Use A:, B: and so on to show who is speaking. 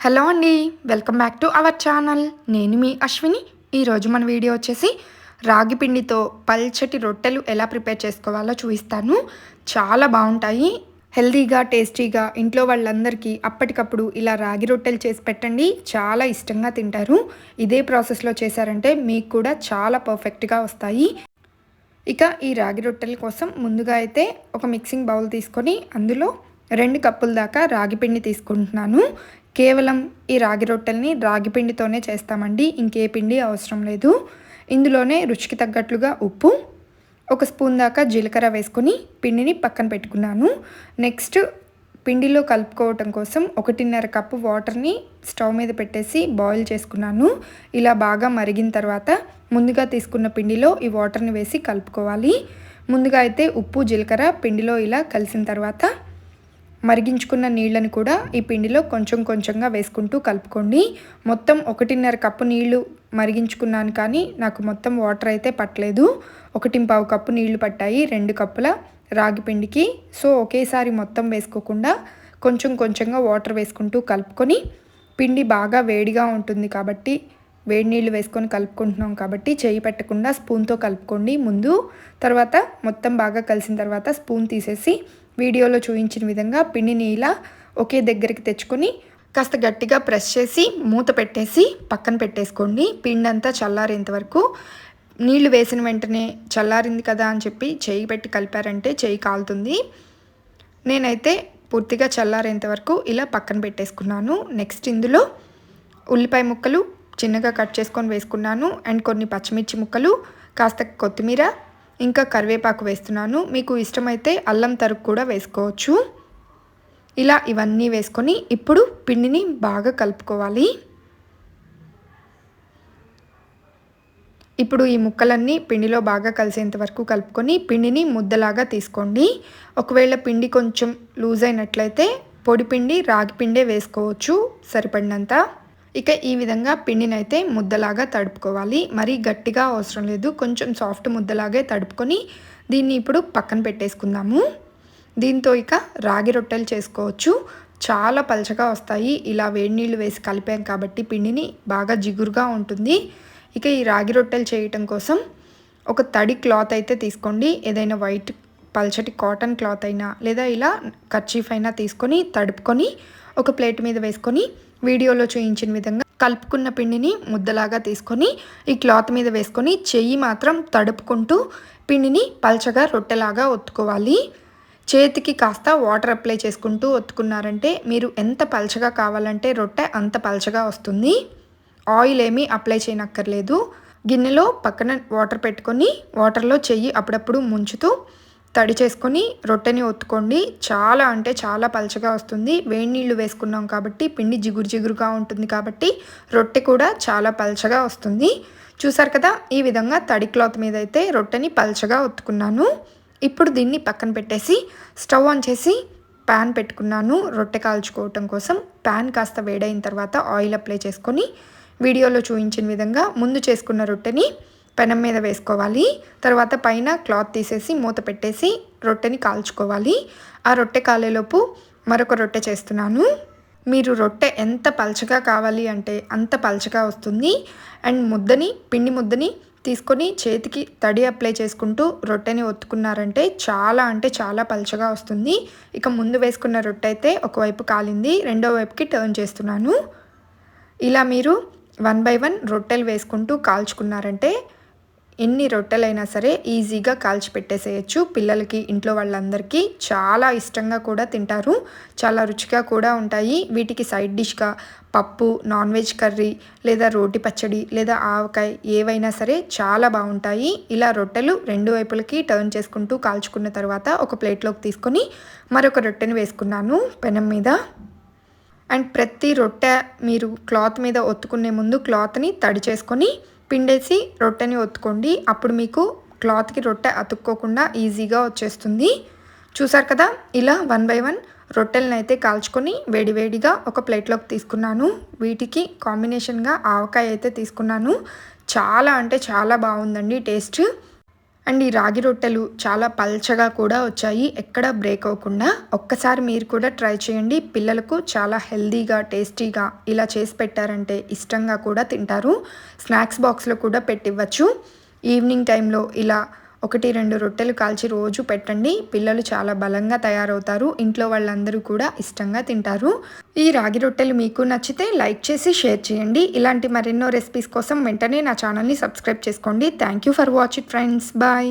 A: Hello అండి welcome back to our channel. నేను మీ అశ్విని. ఈరోజు మన వీడియో వచ్చేసి రాగి పిండితో పల్చటి రొట్టెలు ఎలా ప్రిపేర్ చేసుకోవాలో చూపిస్తాను. చాలా బాగుంటాయి. హెల్తీగా టేస్టీగా ఇంట్లో వాళ్ళందరికీ అప్పటికప్పుడు ఇలా రాగి రొట్టెలు చేసి పెట్టండి. చాలా ఇష్టంగా తింటారు. ఇదే ప్రాసెస్లో చేశారంటే మీకు కూడా చాలా పర్ఫెక్ట్గా వస్తాయి. ఇక ఈ రాగి రొట్టెల కోసం ముందుగా అయితే ఒక మిక్సింగ్ బౌల్ తీసుకొని అందులో రెండు కప్పుల దాకా రాగి పిండి తీసుకుంటున్నాను. కేవలం ఈ రాగి రొట్టెల్ని రాగి పిండితోనే చేస్తామండి. ఇంకే పిండి అవసరం లేదు. ఇందులోనే రుచికి తగ్గట్లుగా ఉప్పు ఒక స్పూన్ దాకా జీలకర్ర వేసుకొని పిండిని పక్కన పెట్టుకున్నాను. నెక్స్ట్ పిండిలో కలుపుకోవటం కోసం ఒకటిన్నర కప్పు వాటర్ని స్టవ్ మీద పెట్టేసి బాయిల్ చేసుకున్నాను. ఇలా బాగా మరిగిన తర్వాత ముందుగా తీసుకున్న పిండిలో ఈ వాటర్ని వేసి కలుపుకోవాలి. ముందుగా అయితే ఉప్పు జీలకర్ర పిండిలో ఇలా కలిసిన తర్వాత మరిగించుకున్న నీళ్ళని కూడా ఈ పిండిలో కొంచెం కొంచెంగా వేసుకుంటూ కలుపుకోండి. మొత్తం ఒకటిన్నర కప్పు నీళ్ళు మరిగించుకున్నాను కానీ నాకు మొత్తం వాటర్ అయితే పట్టలేదు. ఒకటి పావు కప్పు నీళ్ళు పట్టాయి రెండు కప్పుల రాగి పిండికి. సో ఒకేసారి మొత్తం వేసుకోకుండా కొంచెం కొంచెంగా వాటర్ వేసుకుంటూ కలుపుకొని పిండి బాగా వేడిగా ఉంటుంది కాబట్టి వేడి నీళ్ళు వేసుకొని కలుపుకుంటున్నాం కాబట్టి చేయి పెట్టకుండా స్పూన్తో కలుపుకోండి ముందు. తర్వాత మొత్తం బాగా కలిసిన తర్వాత స్పూన్ తీసేసి వీడియోలో చూపించిన విధంగా పిండిని ఇలా ఒకే దగ్గరికి తెచ్చుకొని కాస్త గట్టిగా ప్రెస్ చేసి మూత పెట్టేసి పక్కన పెట్టేసుకోండి. పిండి అంతా చల్లారేంత వరకు. నీళ్ళు వేసిన వెంటనే చల్లారింది కదా అని చెప్పి చేయి పెట్టి కలిపారంటే చేయి కాలుతుంది. నేనైతే పూర్తిగా చల్లారేంత వరకు ఇలా పక్కన పెట్టేసుకున్నాను. నెక్స్ట్ ఇందులో ఉల్లిపాయ ముక్కలు చిన్నగా కట్ చేసుకొని వేసుకున్నాను. అండ్ కొన్ని పచ్చిమిర్చి ముక్కలు కాస్త కొత్తిమీర ఇంకా కరివేపాకు వేస్తున్నాను. మీకు ఇష్టమైతే అల్లం తరుగు కూడా వేసుకోవచ్చు. ఇలా ఇవన్నీ వేసుకొని ఇప్పుడు పిండిని బాగా కలుపుకోవాలి. ఇప్పుడు ఈ ముక్కలన్నీ పిండిలో బాగా కలిసేంత వరకు కలుపుకొని పిండిని ముద్దలాగా తీసుకోండి. ఒకవేళ పిండి కొంచెం లూజ్ అయినట్లయితే పొడి పిండి రాగి పిండే వేసుకోవచ్చు. సరిపడినంత. ఇక ఈ విధంగా పిండినైతే ముద్దలాగా తడుపుకోవాలి. మరీ గట్టిగా అవసరం లేదు. కొంచెం సాఫ్ట్ ముద్దలాగే తడుపుకొని దీన్ని ఇప్పుడు పక్కన పెట్టేసుకుందాము. దీంతో ఇక రాగి రొట్టెలు చేసుకోవచ్చు. చాలా పలచగా వస్తాయి. ఇలా వేడి నీళ్ళు వేసి కలిపాం కాబట్టి పిండిని బాగా జిగురుగా ఉంటుంది. ఇక ఈ రాగి రొట్టెలు చేయటం కోసం ఒక తడి క్లాత్ అయితే తీసుకోండి. ఏదైనా వైట్ పల్చటి కాటన్ క్లాత్ అయినా లేదా ఇలా కర్చీఫ్ అయినా తీసుకొని తడుపుకొని ఒక ప్లేట్ మీద వేసుకొని వీడియోలో చూయించిన విధంగా కలుపుకున్న పిండిని ముద్దలాగా తీసుకొని ఈ క్లాత్ మీద వేసుకొని చెయ్యి మాత్రం తడుపుకుంటూ పిండిని పల్చగా రొట్టెలాగా ఒత్తుకోవాలి. చేతికి కాస్త వాటర్ అప్లై చేసుకుంటూ ఒత్తుకున్నారంటే మీరు ఎంత పల్చగా కావాలంటే రొట్టె అంత పల్చగా వస్తుంది. ఆయిల్ ఏమీ అప్లై చేయనక్కర్లేదు. గిన్నెలో పక్కన వాటర్ పెట్టుకొని వాటర్లో చెయ్యి అప్పుడప్పుడు ముంచుతూ తడి చేసుకొని రొట్టెని ఒత్తుకోండి. చాలా అంటే చాలా పలచగా వస్తుంది. వేడి నీళ్ళు వేసుకున్నాం కాబట్టి పిండి జిగురు జిగురుగా ఉంటుంది కాబట్టి రొట్టె కూడా చాలా పలచగా వస్తుంది. చూసారు కదా ఈ విధంగా తడి క్లాత్ మీద అయితే రొట్టెని పలచగా ఒత్తుకున్నాను. ఇప్పుడు దీన్ని పక్కన పెట్టేసి స్టవ్ ఆన్ చేసి ప్యాన్ పెట్టుకున్నాను. రొట్టె కాల్చుకోవటం కోసం ప్యాన్ కాస్త వేడైన తర్వాత ఆయిల్ అప్లై చేసుకొని వీడియోలో చూపించిన విధంగా ముందు చేసుకున్న రొట్టెని పెనం మీద వేసుకోవాలి. తర్వాత పైన క్లాత్ తీసేసి మూత పెట్టేసి రొట్టెని కాల్చుకోవాలి. ఆ రొట్టె కాలేలోపు మరొక రొట్టె చేస్తున్నాను. మీరు రొట్టె ఎంత పలచగా కావాలి అంటే అంత పలచగా వస్తుంది. అండ్ ముద్దని పిండి ముద్దని తీసుకొని చేతికి తడి అప్లై చేసుకుంటూ రొట్టెని ఒత్తుకున్నారంటే చాలా అంటే చాలా పలచగా వస్తుంది. ఇక ముందు వేసుకున్న రొట్టె అయితే ఒకవైపు కాలింది రెండో వైపుకి టర్న్ చేస్తున్నాను. ఇలా మీరు వన్ బై వన్ రొట్టెలు వేసుకుంటూ కాల్చుకున్నారంటే ఎన్ని రొట్టెలైనా సరే ఈజీగా కాల్చి పెట్టేసేయచ్చు. పిల్లలకి ఇంట్లో వాళ్ళందరికీ చాలా ఇష్టంగా కూడా తింటారు. చాలా రుచిగా కూడా ఉంటాయి. వీటికి సైడ్ డిష్గా పప్పు నాన్ వెజ్ కర్రీ లేదా రోటి పచ్చడి లేదా ఆవకాయ ఏవైనా సరే చాలా బాగుంటాయి. ఇలా రొట్టెలు రెండు వైపులకి టర్న్ చేసుకుంటూ కాల్చుకున్న తర్వాత ఒక ప్లేట్లోకి తీసుకొని మరొక రొట్టెను వేసుకున్నాను పెనం మీద. అండ్ ప్రతి రొట్టె మీరు క్లాత్ మీద ఒత్తుకునే ముందు క్లాత్ని తడి చేసుకొని పిండేసి రొట్టెని ఒత్తుకోండి. అప్పుడు మీకు క్లాత్కి రొట్టె అతుక్కోకుండా ఈజీగా వచ్చేస్తుంది. చూసారు కదా? ఇలా వన్ బై వన్ రొట్టెలను అయితే కాల్చుకొని వేడివేడిగా ఒక ప్లేట్లోకి తీసుకున్నాను. వీటికి కాంబినేషన్గా ఆవకాయ అయితే తీసుకున్నాను. చాలా అంటే చాలా బాగుందండి టేస్ట్. అండ్ ఈ రాగి రొట్టెలు చాలా పల్చగా కూడా వచ్చాయి. ఎక్కడ బ్రేక్ అవ్వకుండా ఒక్కసారి మీరు కూడా ట్రై చేయండి. పిల్లలకు చాలా హెల్దీగా టేస్టీగా ఇలా చేసి పెట్టారంటే ఇష్టంగా కూడా తింటారు. స్నాక్స్ బాక్స్లో కూడా పెట్టివ్వచ్చు ఈవినింగ్ టైంలో ఇలా ఒకటి రెండు రొట్టెలు కాల్చి రోజు పెట్టండి. పిల్లలు చాలా బలంగా తయారవుతారు. ఇంట్లో వాళ్ళందరూ కూడా ఇష్టంగా తింటారు. ఈ రాగి రొట్టెలు మీకు నచ్చితే లైక్ చేసి షేర్ చేయండి. ఇలాంటి మరెన్నో రెసిపీస్ కోసం వెంటనే నా ఛానల్ని సబ్స్క్రైబ్ చేసుకోండి. Thank you for watch it friends. Bye.